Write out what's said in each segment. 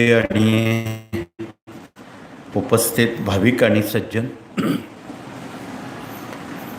आणि उपस्थित भाविक आणि सज्जन.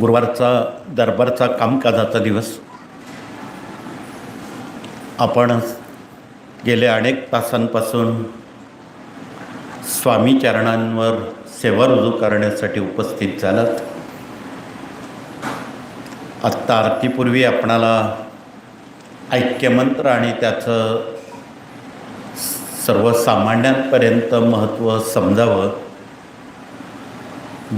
गुरुवारचा दरबारचा कामकाजाचा दिवस. आपण गेल्या अनेक तासांपासून स्वामी चरणांवर सेवा रुजू करण्यासाठी उपस्थित झालात. आत्ता आरतीपूर्वी आपणाला ऐक्यमंत्र आणि त्याचं सर्वसामान्यांपर्यंत महत्त्व समजावं.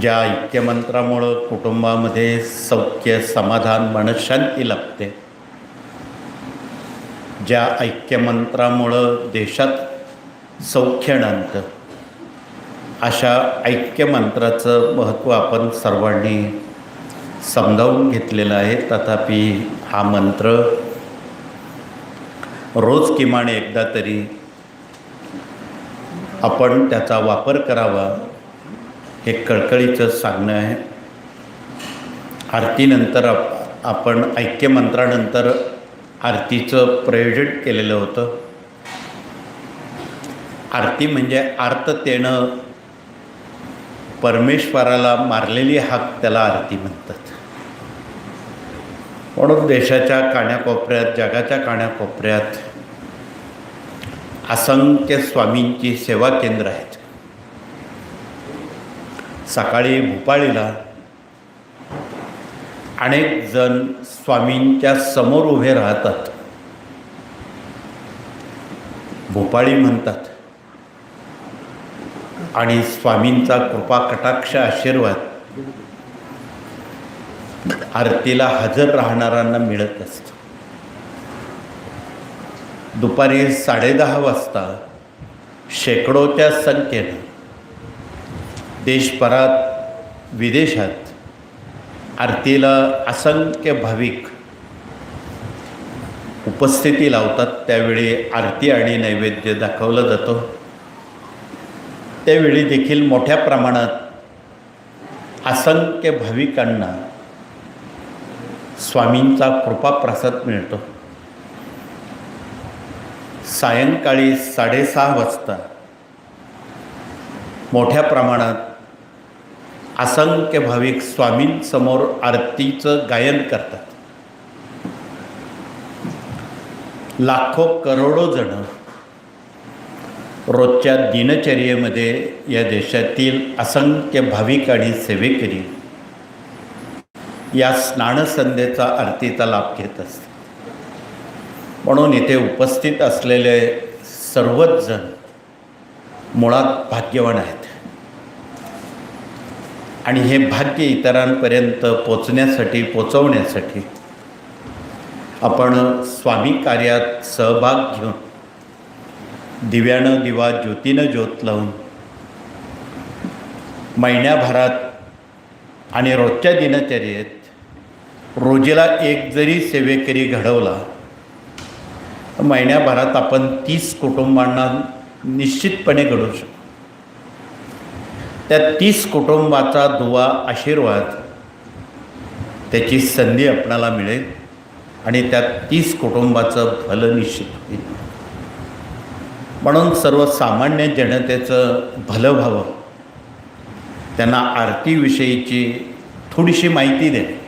ज्या ऐक्यमंत्रामुळं कुटुंबामध्ये सौख्य समाधान मनशांती लाभते ज्या ऐक्यमंत्रामुळं देशात सौख्य नांदतं. अशा ऐक्यमंत्राचं महत्त्व आपण सर्वांनी समजावून घेतलेलं आहे. तथापि हा मंत्र रोज किमान एकदा तरी आपण त्याचा वापर करावा हे कळकळीचं सांगणं आहे. आरतीनंतर आप आपण ऐक्यमंत्रानंतर आरतीचं प्रयोजन केलेलं होतं. आरती म्हणजे आर्ततेनं परमेश्वराला मारलेली हाक त्याला आरती म्हणतात. म्हणून देशाच्या काण्याकोपऱ्यात जगाच्या काण्याकोपऱ्यात असंख्य स्वामींची सेवा केंद्र आहेत. सकाळी भोपाळीला अनेक जण स्वामींच्या समोर उभे राहतात. भोपाळी म्हणतात आणि स्वामींचा कृपा कटाक्ष आशीर्वाद आरतीला हजर राहणाऱ्यांना मिळत असतो. दुपारी साडेदहा वाजता शेकडोच्या संख्येनं देशभरात विदेशात आरतीला असंख्य भाविक उपस्थिती लावतात. त्यावेळी आरती आणि नैवेद्य दाखवलं जातं. त्यावेळी देखील मोठ्या प्रमाणात असंख्य भाविकांना स्वामींचा कृपाप्रसाद मिळतो. सायंकाळी साडेसहा वाजता मोठ्या प्रमाणात असंख्य भाविक स्वामींसमोर आरतीचं गायन करतात. लाखो करोडो जण रोजच्या दिनचर्येमध्ये या देशातील असंख्य भाविक आणि सेवेकरी या स्नानसंध्येचा आरतीचा लाभ घेत असतात. म्हणून इथे उपस्थित असलेले सर्वच जण मुळात भाग्यवान आहेत. आणि हे भाग्य इतरांपर्यंत पोचण्यासाठी पोचवण्यासाठी आपण स्वामी कार्यात सहभाग घेऊन दिव्यानं दिवा ज्योतीनं ज्योत लावून महिन्याभरात आणि रोजच्या दिनचर्येत रोजीला एक जरी सेवेकरी घडवला महिन्याभरात आपण तीस कुटुंबांना निश्चितपणे घडू शकतो. त्या तीस कुटुंबाचा दुवा आशीर्वाद त्याची संधी आपणाला मिळेल आणि त्या तीस कुटुंबाचं भलं निश्चित होईल. म्हणून सर्वसामान्य जनतेचं भलं व्हावं त्यांना आरतीविषयीची थोडीशी माहिती दे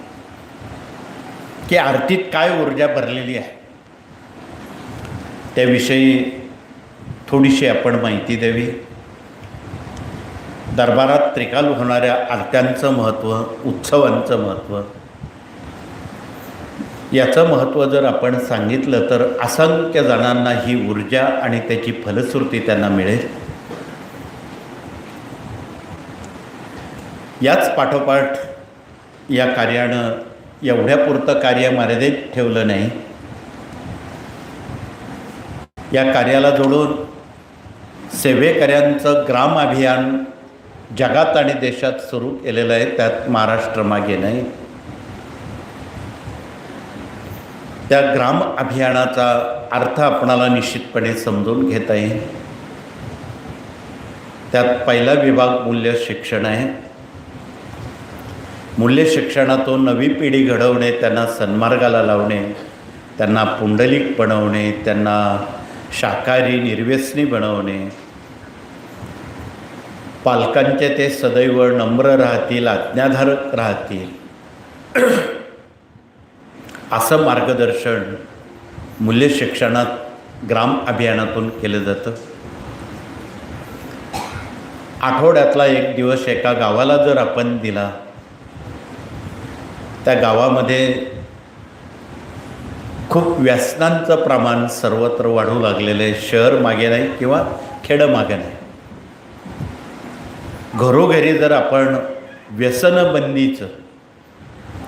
की आरतीत काय ऊर्जा भरलेली आहे? त्याविषयी थोडीशी आपण माहिती द्यावी. दरबारात त्रिकाल होणाऱ्या आरत्यांचं महत्त्व उत्सवांचं महत्त्व याचं महत्त्व जर आपण सांगितलं तर असंख्य जणांना ही ऊर्जा आणि त्याची फलश्रुती त्यांना मिळेल. याच पाठोपाठ या कार्यानं एवढ्यापुरतं कार्य मर्यादित ठेवलं नाही. या कार्याला जोडून सेवेकऱ्यांचं ग्राम अभियान जगात आणि देशात सुरू केलेलं आहे त्यात महाराष्ट्र मागे नाही. त्या ग्राम अभियानाचा अर्थ आपणाला निश्चितपणे समजून घेता येईल. त्यात पहिला विभाग मूल्य शिक्षण आहे. मूल्य शिक्षणातून नवी पिढी घडवणे त्यांना सन्मार्गाला लावणे त्यांना पुंडलिक बनवणे त्यांना शाकाहारी निर्व्यसनी बनवणे. पालकांचे ते सदैव नम्र राहतील आज्ञाधारक राहतील. असं मार्गदर्शन मूल्य शिक्षणात ग्राम अभियानातून केलं जातं. आठवड्यातला एक दिवस एका गावाला जर आपण दिला त्या गावामध्ये खूप व्यसनांचं प्रमाण सर्वत्र वाढू लागलेलं आहे. शहर मागे नाही किंवा खेडं मागे नाही. घरोघरी जर आपण व्यसनबंदीचं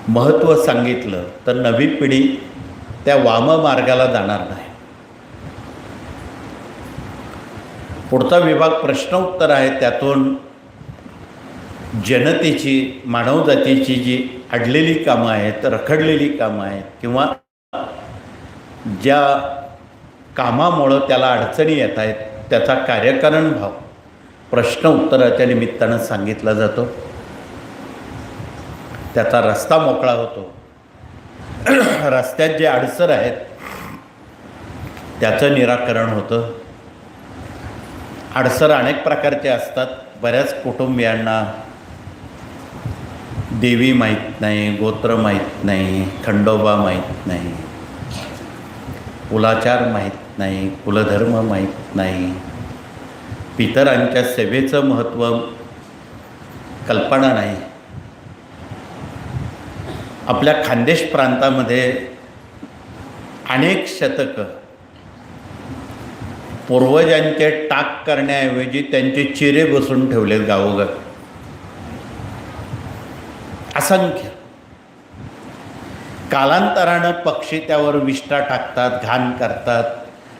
महत्त्व सांगितलं तर नवी पिढी त्या वाममार्गाला जाणार नाही. पुढचा विभाग प्रश्नोत्तर आहे त्यातून जनतेची मानवजातीची जी अडलेली कामं आहेत रखडलेली कामं आहेत किंवा ज्या कामामुळं त्याला अडचणी येत आहेत त्याचा कार्यकारण भाव प्रश्न उत्तराच्या निमित्तानं सांगितला जातो. त्याचा रस्ता मोकळा होतो. रस्त्यात जे अडसर आहेत त्याचं निराकरण होतं. अडसर अनेक प्रकारचे असतात. बऱ्याच कुटुंबियांना देवी माहीत नाही गोत्र माहीत नाही खंडोबा माहीत नाही. कुलाचार माहीत नाही कुलधर्म माहीत नाही. पितरांच्या सेवेचं महत्त्व कल्पना नाही. आपल्या खानदेश प्रांतामध्ये अनेक शतकं पूर्वजांचे टाक करण्याऐवजी त्यांचे चिरे बसून ठेवलेत गावोगाव. असंख्य. कालांतरानं पक्षी त्यावर विष्ठा टाकतात घाण करतात.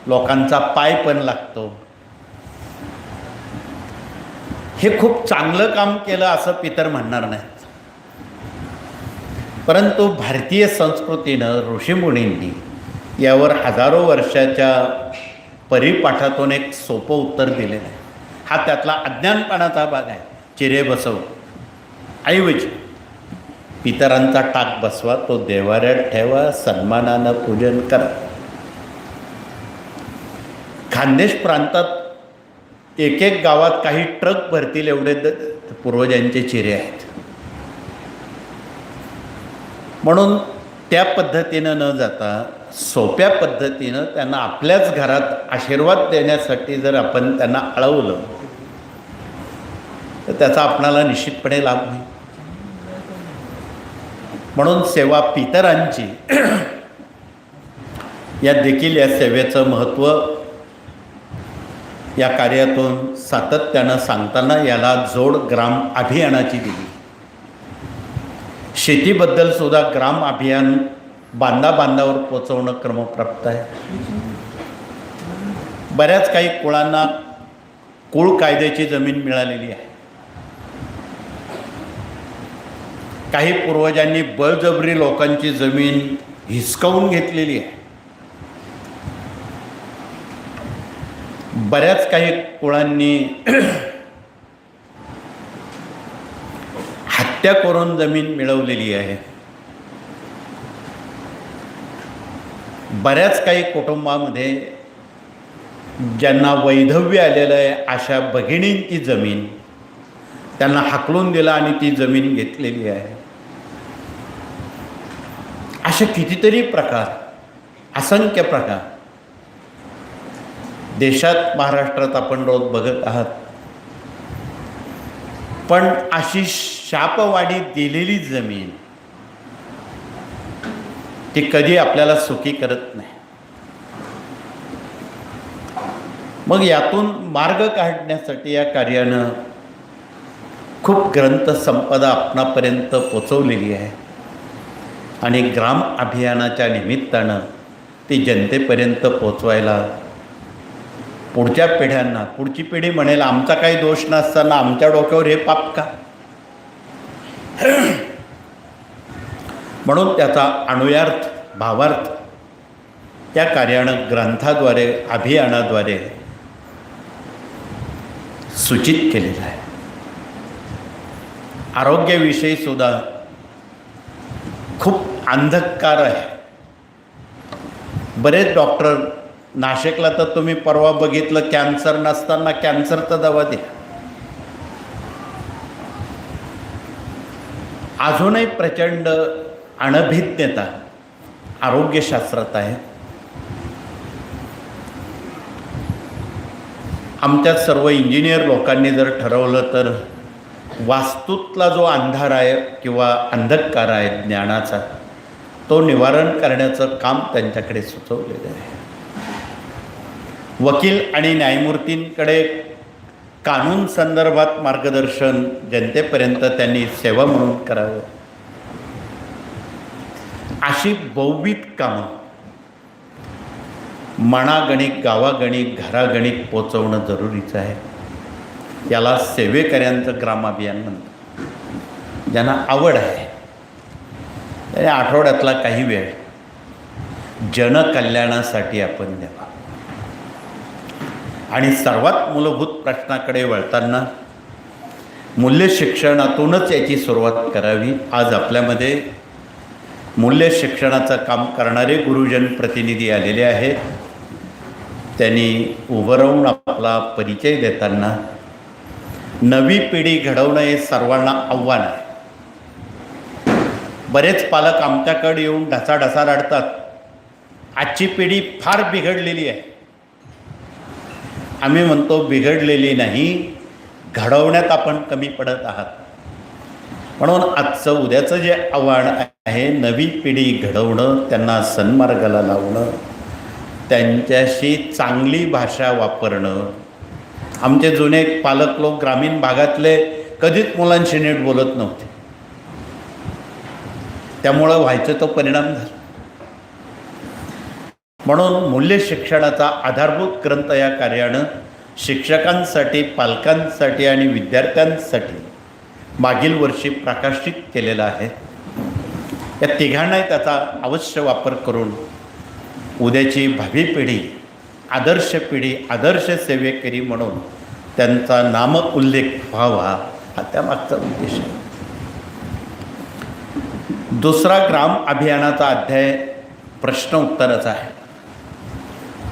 लोकांचा पाय पण लागतो. हे खूप चांगलं काम केलं असं पितर म्हणणार नाहीत. परंतु भारतीय संस्कृतीनं ऋषीमुनींनी यावर हजारो वर्षाच्या परिपाठातून एक सोपं उत्तर दिलेलं आहे. हा त्यातला अज्ञानपणाचा भाग आहे. चिरे बसव. ऐवजी पितरांचा टाक बसवा तो देवाऱ्यात ठेवा सन्मानानं पूजन करा. खानदेश प्रांतात एक एक गावात काही ट्रक भरतील एवढे पूर्वजांचे चिरे आहेत. म्हणून त्या पद्धतीनं न जाता सोप्या पद्धतीनं त्यांना आपल्याच घरात आशीर्वाद देण्यासाठी जर आपण त्यांना अळवलं तर त्याचा आपणाला निश्चितपणे लाभ होईल. म्हणून सेवा पितरांची या देखील या सेवेचं महत्त्व या कार्यातून सातत्यानं सांगताना याला जोड ग्राम अभियानाची दिली. शेतीबद्दल सुद्धा ग्राम अभियान बांधा बांधावर पोचवणं क्रमप्राप्त आहे. बऱ्याच काही कुळांना कुळ कायद्याची जमीन मिळालेली आहे. काही पूर्वजांनी बळजबरी लोकांची जमीन हिसकावून घेतलेली आहे. बऱ्याच काही कुळांनी हत्या करून जमीन मिळवलेली आहे. बऱ्याच काही कुटुंबामध्ये ज्यांना वैधव्य आलेलं आहे अशा भगिनींची जमीन त्यांना हाकलून दिला आणि ती जमीन घेतलेली आहे. असे कितीतरी प्रकार असंख्य प्रकार. देशात महाराष्ट्रात आपण रोज बघत आहात. पण अशी शापवाडी दिलेली जमीन ती कधी आपल्याला सुखी करत नाही. मग यातून मार्ग काढण्यासाठी या कार्यानं खूप ग्रंथसंपदा आपणापर्यंत पोचवलेली आहे. आणि ग्राम अभियानाच्या निमित्तानं ती जनतेपर्यंत पोचवायला पुढच्या पिढ्यांना पुढची पिढी म्हणेल आमचा काही दोष नसताना आमच्या डोक्यावर हे पाप का? म्हणून त्याचा अनुयार्थ भावार्थ त्या कार्यानं ग्रंथाद्वारे अभियानाद्वारे सूचित केलेला आहे. आरोग्याविषयी सुद्धा खूप अंधकार आहे. बरेच डॉक्टर नाशिकला तर तुम्ही परवा बघितलं कॅन्सर नसताना कॅन्सरचा दवा द्या अजूनही प्रचंड अनभिज्ञता आरोग्यशास्त्रात आहे. आमच्या सर्व इंजिनियर लोकांनी जर ठरवलं तर वास्तूतला जो अंधार आहे किंवा अंधकार आहे ज्ञानाचा तो निवारण करण्याचं काम त्यांच्याकडे सुचवलेलं आहे. वकील आणि न्यायमूर्तींकडे कानून संदर्भात मार्गदर्शन जनतेपर्यंत त्यांनी सेवा म्हणून करावं. अशी बहुविध कामं मनागणिक गावागणिक घरागणिक पोचवणं जरुरीचं आहे. याला सेवेकऱ्यांचं ग्राम अभियान म्हणतात. ज्यांना आवड आहे. त्याने आठवड्यातला काही वेळ जनकल्याणासाठी आपण द्यावा. आणि सर्वात मूलभूत प्रश्नाकडे वळताना मूल्य शिक्षणातूनच याची सुरुवात करावी. आज आपल्यामध्ये मूल्य शिक्षणाचं काम करणारे गुरुजन प्रतिनिधी आलेले आहेत. त्यांनी उभं राहून आपला परिचय देताना नवी पिढी घडवणं हे सर्वांना आव्हान आहे. बरेच पालक आमच्याकडे येऊन ढसाढसा रडतात. आजची पिढी फार बिघडलेली आहे. आम्ही म्हणतो बिघडलेली नाही घडवण्यात आपण कमी पडत आहात. म्हणून आजचं उद्याचं जे आव्हान आहे नवी पिढी घडवणं त्यांना सन्मार्गाला लावणं त्यांच्याशी चांगली भाषा वापरणं आमचे जुने पालक लोक ग्रामीण भागातले कधीच मुलांशी नीट बोलत नव्हते. त्यामुळं व्हायचं तो परिणाम झाला. म्हणून मूल्य शिक्षणाचा आधारभूत ग्रंथ या कार्यानं शिक्षकांसाठी पालकांसाठी आणि विद्यार्थ्यांसाठी मागील वर्षी प्रकाशित केलेला आहे. या तिघांनाही त्याचा अवश्य वापर करून उद्याची भावी पिढी आदर्श पिढी आदर्श सेवेकरी म्हणून त्यांचा नाम उल्लेख व्हावा हा त्यामागचा उद्देश आहे. दुसरा ग्राम अभियानाचा अध्याय प्रश्न उत्तराचा आहे.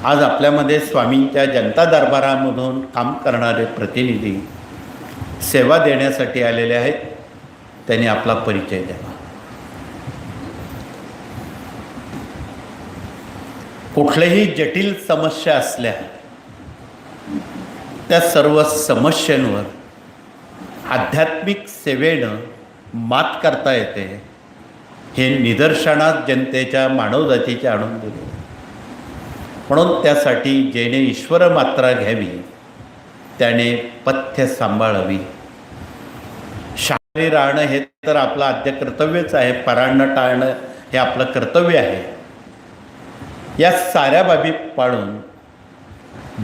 आज आपल्यामध्ये स्वामींच्या जनता दरबारामधून काम करणारे प्रतिनिधी सेवा देण्यासाठी आलेले आहेत. त्यांनी आपला परिचय द्यावा. कुठल्याही जटिल समस्या असल्या त्या सर्व समस्यांवर आध्यात्मिक सेवेनं मात करता येते हे निदर्शनात जनतेच्या मानवजातीचे आणून दिले. म्हणून त्यासाठी जेणे ईश्वर मात्रा घ्यावी त्याने पथ्य सांभाळावी. शाळी राहणं हे तर आपलं आद्य कर्तव्यच आहे पराणं टाळणं हे आपलं कर्तव्य आहे. या साऱ्या बाबी पाळून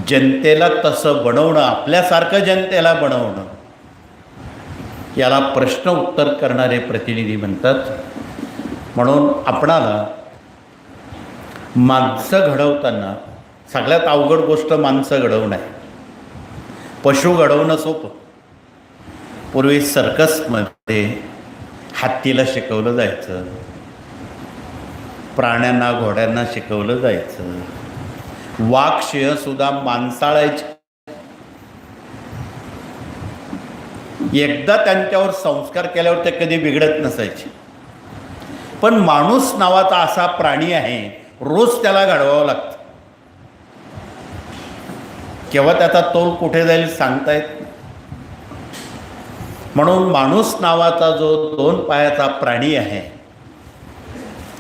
जनतेला तसं बनवणं आपल्यासारखं जनतेला बनवणं याला प्रश्न उत्तर करणारे प्रतिनिधी म्हणतात. म्हणून आपणाला माणसं घडवताना सगळ्यात अवघड गोष्ट माणसं घडवणं आहे. पशु घडवणं सोपं. पूर्वी सर्कसमध्ये हत्तीला शिकवलं जायचं. प्राण्यांना घोड्यांना शिकवलं जायचं. वाघ सुद्धा माणसाळायचे. एकदा त्यांच्यावर संस्कार केल्यावर ते कधी बिघडत नसायचे. पण माणूस नावाचा असा प्राणी आहे रोज त्याला घडवावं लागतं. केव्हा त्याचा तोल कुठे जाईल सांगता येत नाही. म्हणून माणूस नावाचा जो दोन पायाचा प्राणी आहे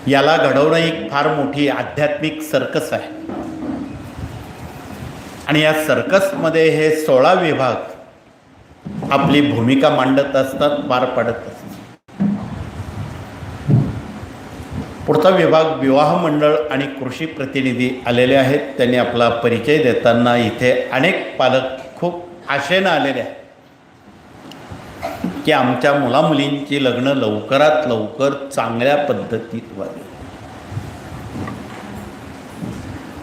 याला घडवणं एक फार मोठी आध्यात्मिक सर्कस आहे. आणि या सर्कसमध्ये हे सोळा विभाग आपली भूमिका मांडत असतात पार पाडत असतात. पुढचा विभाग विवाह मंडळ आणि कृषी प्रतिनिधी आलेले आहेत. त्यांनी आपला परिचय देताना इथे अनेक पालक खूप आशेनं आलेले आहेत. की आमच्या मुलामुलींची लग्न लवकरात लवकर चांगल्या पद्धतीत व्हावी.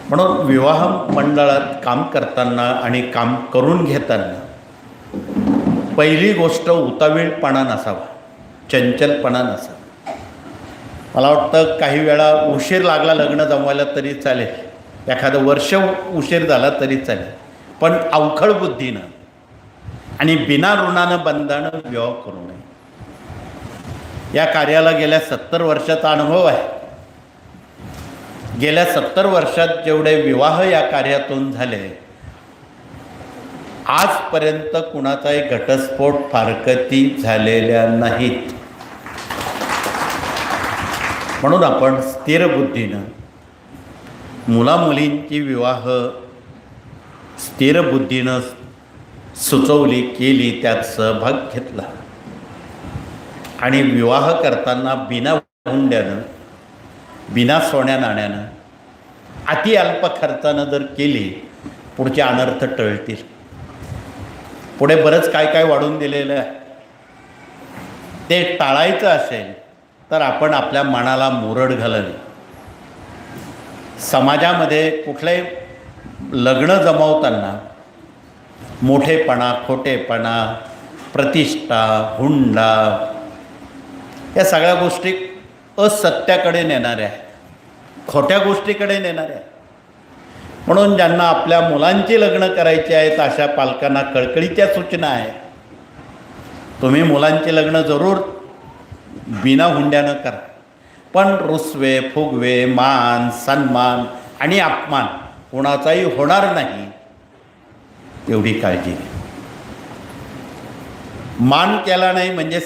म्हणून विवाह मंडळात काम करताना आणि काम करून घेताना पहिली गोष्ट उतावीळपणा नसावा चंचलपणा नसावा. मला वाटतं काही वेळा उशीर लागला लग्न जमवायला तरी चालेल. एखादं वर्ष उशीर झाला तरी चालेल. पण अवखळ बुद्धीनं आणि बिना ऋणानं बंधानं विवाह करू नये. या कार्याला गेल्या सत्तर वर्षाचा अनुभव आहे. गेल्या सत्तर वर्षात जेवढे विवाह या कार्यातून झाले आजपर्यंत कुणाचाही घटस्फोट फारकती झालेल्या नाहीत. म्हणून आपण स्थिर बुद्धीनं मुलामुलींची विवाह स्थिर बुद्धीनं सुचवली केली त्यात सहभाग घेतला. आणि विवाह करताना बिना हुंड्यानं बिना सोन्या नाण्यानं अति अल्प खर्चानं जर केली पुढचे अनर्थ टळतील. पुढे बरंच काय काय वाढून दिलेलं आहे. ते टाळायचं असेल तर आपण आपल्या मनाला मुरड घालणे. समाजामध्ये कुठले लग्न जमवताना मोठेपणा खोटेपणा प्रतिष्ठा हुंडा या सगळ्या गोष्टी असत्याकडे नेणाऱ्या आहेत. खोट्या गोष्टीकडे नेणाऱ्या आहेत. म्हणून ज्यांना आपल्या मुलांची लग्न करायची आहेत अशा पालकांना कळकळीच्या सूचना आहेत. तुम्ही मुलांची लग्न जरूर बिना हुंड्यानं करा. पण रुसवे फुगवे मान सन्मान आणि अपमान कोणाचाही होणार नाही. एवढी काळजी घ्या मान केला नाही म्हणजे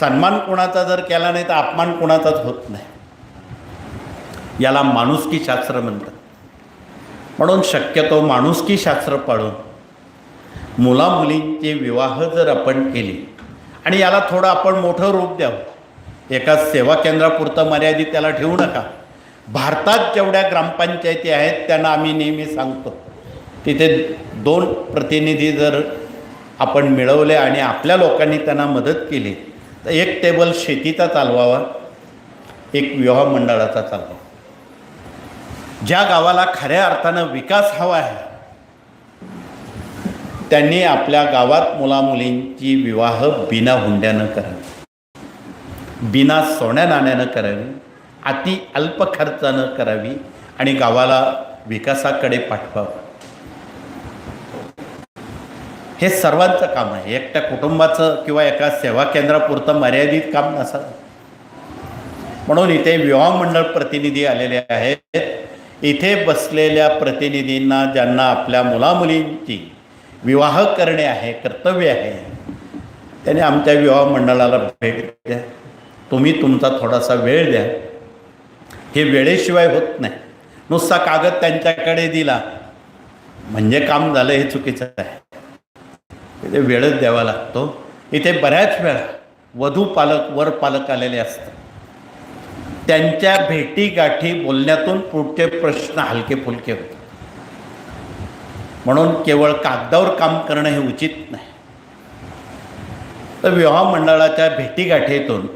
सन्मान कोणाचा जर केला नाही तर अपमान कोणाचाच होत नाही. याला माणुसकी शास्त्र म्हणतात. म्हणून शक्यतो माणुसकी शास्त्र पाळून मुलामुलींचे विवाह जर आपण केले आणि याला थोडं आपण मोठं रूप द्यावं. एका सेवा केंद्रापुरतं मर्यादित त्याला ठेवू नका. भारतात जेवढ्या ग्रामपंचायती आहेत त्यांना आम्ही नेहमी सांगतो. तिथे दोन प्रतिनिधी जर आपण मिळवले आणि आपल्या लोकांनी त्यांना मदत केली तर एक टेबल शेतीचा चालवावा एक विवाह मंडळाचा चालवावा. ज्या गावाला खऱ्या अर्थानं विकास हवा आहे त्यांनी आपल्या गावात मुलामुलींची विवाह बिना हुंड्यानं करावी. बिना सोन्या नाण्यानं करावी अति अल्प खर्चानं करावी आणि गावाला विकासाकडे पाठवावं. हे सर्वांचं काम आहे. एकट्या कुटुंबाचं किंवा एका सेवा केंद्रापुरतं मर्यादित काम नसावं म्हणून इथे विवाह मंडळ प्रतिनिधी आलेले आहेत. इथे बसलेल्या प्रतिनिधींना ज्यांना आपल्या मुलामुलींची विवाह करणे आहे कर्तव्य आहे त्याने आमच्या विवाह मंडळाला भेट द्या. तुम्ही तुमचा थोडासा वेळ द्या. हे वेळेशिवाय होत नाही. नुसता कागद त्यांच्याकडे दिला. म्हणजे काम झालं हे चुकीचं आहे. इथे वेळच द्यावा लागतो. इथे बऱ्याच वेळा वधू पालक वर पालक आलेले असतात. त्यांच्या भेटीगाठी बोलण्यातून पुढचे प्रश्न हलके फुलके होतात. म्हणून केवळ कागदावर काम करणं हे उचित नाही. तर विवाह मंडळाच्या भेटीगाठीतून